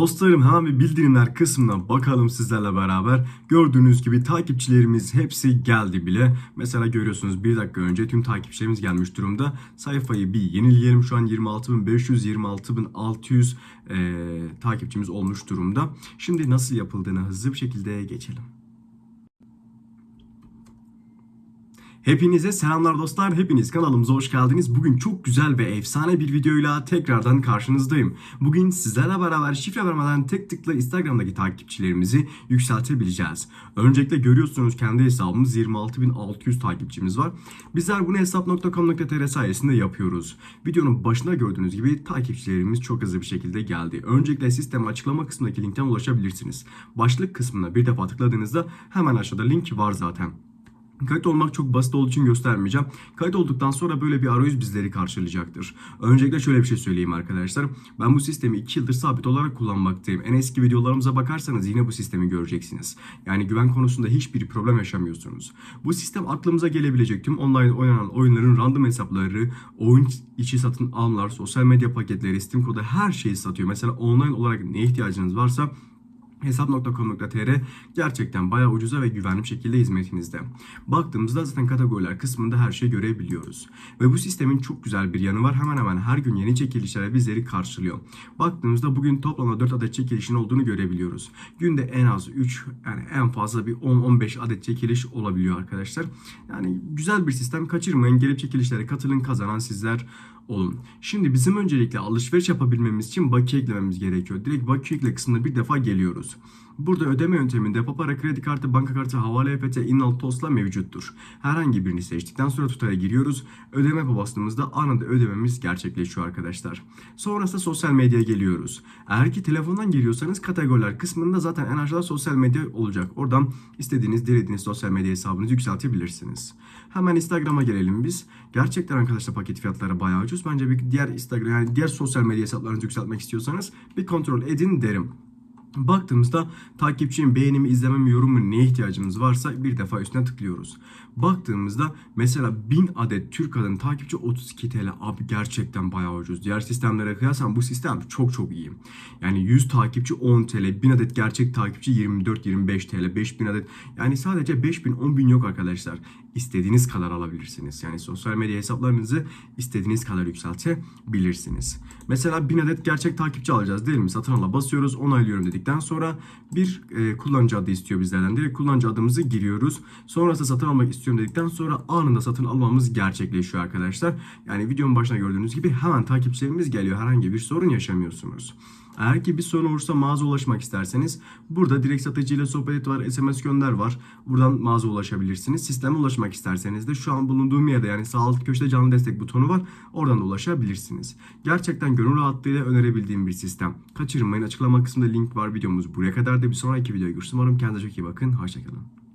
Dostlarım hemen bir bildirimler kısmına bakalım sizlerle beraber. Gördüğünüz gibi takipçilerimiz hepsi geldi bile. Mesela görüyorsunuz bir dakika önce tüm takipçilerimiz gelmiş durumda. Sayfayı bir yenileyelim. Şu an 26.500, 26.600 eee, takipçimiz olmuş durumda. Şimdi nasıl yapıldığını hızlı bir şekilde geçelim. Hepinize selamlar dostlar. Hepiniz kanalımıza hoş geldiniz. Bugün çok güzel ve efsane bir videoyla tekrardan karşınızdayım. Bugün sizlerle beraber şifre vermeden tek tıkla Instagram'daki takipçilerimizi yükseltebileceğiz. Öncelikle görüyorsunuz kendi hesabımız 26.600 takipçimiz var. Bizler bunu hesap.com.tr sayesinde yapıyoruz. Videonun başında gördüğünüz gibi takipçilerimiz çok hızlı bir şekilde geldi. Öncelikle sistem açıklama kısmındaki linkten ulaşabilirsiniz. Başlık kısmına bir defa tıkladığınızda hemen aşağıda link var zaten. Kayıt olmak çok basit olduğu için göstermeyeceğim. Kayıt olduktan sonra böyle bir arayüz bizleri karşılayacaktır. Öncelikle şöyle bir şey söyleyeyim arkadaşlar. Ben bu sistemi 2 yıldır sabit olarak kullanmaktayım. En eski videolarımıza bakarsanız yine bu sistemi göreceksiniz. Yani güven konusunda hiçbir problem yaşamıyorsunuz. Bu sistem aklımıza gelebilecek tüm online oynanan oyunların random hesapları, oyun içi satın alımlar, sosyal medya paketleri, Steam kodu her şeyi satıyor. Mesela online olarak ne ihtiyacınız varsa Hesap.com.tr gerçekten bayağı ucuza ve güvenli bir şekilde hizmetinizde. Baktığımızda zaten kategoriler kısmında her şeyi görebiliyoruz. Ve bu sistemin çok güzel bir yanı var. Hemen hemen her gün yeni çekilişler bizleri karşılıyor. Baktığımızda bugün toplamda 4 adet çekilişin olduğunu görebiliyoruz. Günde en az 3 yani en fazla bir 10-15 adet çekiliş olabiliyor arkadaşlar. Yani güzel bir sistem kaçırmayın. Gelip çekilişlere katılın kazanan sizler olun. Şimdi bizim öncelikle alışveriş yapabilmemiz için bakiye eklememiz gerekiyor. Direkt bakiye ekle kısmına bir defa geliyoruz. Burada ödeme yönteminde depo para, kredi kartı, banka kartı, havale EFT, inal TOS'la mevcuttur. Herhangi birini seçtikten sonra tutara giriyoruz. Ödeme yapa bastığımızda anında ödememiz gerçekleşiyor arkadaşlar. Sonrasında sosyal medyaya geliyoruz. Eğer ki telefondan geliyorsanız kategoriler kısmında zaten en aşağıda sosyal medya olacak. Oradan istediğiniz, dilediğiniz sosyal medya hesabınızı yükseltebilirsiniz. Hemen Instagram'a gelelim biz. Gerçekten arkadaşlar paket fiyatları bayağı ucuz. Bence bir diğer Instagram yani diğer sosyal medya hesaplarınızı yükseltmek istiyorsanız bir kontrol edin derim. Baktığımızda takipçinin beğenimi, izlememi, yorumu neye ihtiyacımız varsa bir defa üstüne tıklıyoruz. Baktığımızda mesela 1000 adet Türk kadın takipçi 32 TL. Abi gerçekten bayağı ucuz. Diğer sistemlere kıyasla bu sistem çok çok iyi. Yani 100 takipçi 10 TL, 1000 adet gerçek takipçi 24-25 TL, 5000 adet. Yani sadece 5000 10.000 yok arkadaşlar. İstediğiniz kadar alabilirsiniz. Yani sosyal medya hesaplarınızı istediğiniz kadar yükseltebilirsiniz. Mesela 1000 adet gerçek takipçi alacağız değil mi? Satın ala basıyoruz, onaylıyorum dedikten sonra bir e, kullanıcı adı istiyor bizlerden. Direkt kullanıcı adımızı giriyoruz. Sonrasında satın almak istiyorum dedikten sonra anında satın almamız gerçekleşiyor arkadaşlar. Yani videonun başına gördüğünüz gibi hemen takipçilerimiz geliyor. Herhangi bir sorun yaşamıyorsunuz. Eğer ki bir sorun olursa mağaza ulaşmak isterseniz burada direkt satıcıyla sohbet et var, SMS gönder var. Buradan mağaza ulaşabilirsiniz. Sisteme ulaşmak isterseniz de şu an bulunduğum yerde yani sağ alt köşede canlı destek butonu var. Oradan da ulaşabilirsiniz. Gerçekten gönül rahatlığıyla önerebildiğim bir sistem. Kaçırmayın. Açıklama kısmında link var videomuz. Buraya kadar da bir sonraki videoya görüşürüz. Umarım kendinize çok iyi bakın. Hoşçakalın.